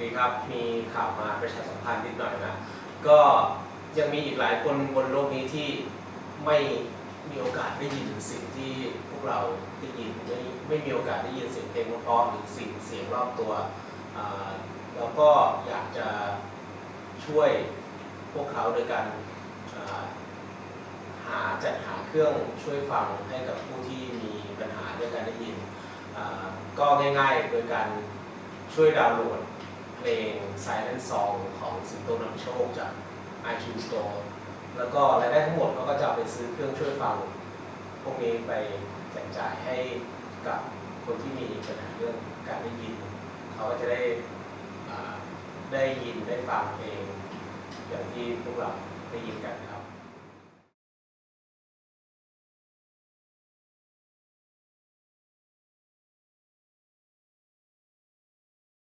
ดีครับ มีข่าวมาประชาสัมพันธ์นิดหน่อยนะ ก็ยังมีอีกหลายคนบนโลกนี้ที่ไม่มีโอกาสได้ยินสิ่งที่พวกเราได้ยินไม่ไม่มีโอกาสได้ยินเสียงเพลงเพราะๆหรือสิ่งเสียงรอบตัวอ่าแล้วก็อยากจะช่วยพวกเขาโดยการหาจัดหาเครื่องช่วยฟังให้กับผู้ที่มีปัญหาเรื่องการได้ยิน ก็ง่ายๆ โดยการช่วยดาวน์โหลด ลง Silent Song ของสิงโตนำโชคจาก iTunes Store แล้วก็รายได้ทั้งหมดเขาก็จะไปซื้อเครื่องช่วยฟัง พวกนี้ไปแจกจ่ายให้กับคนที่มีปัญหาเรื่องการได้ยิน เขาก็จะได้ได้ยินได้ฟังเพลงอย่างที่พวกเราได้ยินกันครับ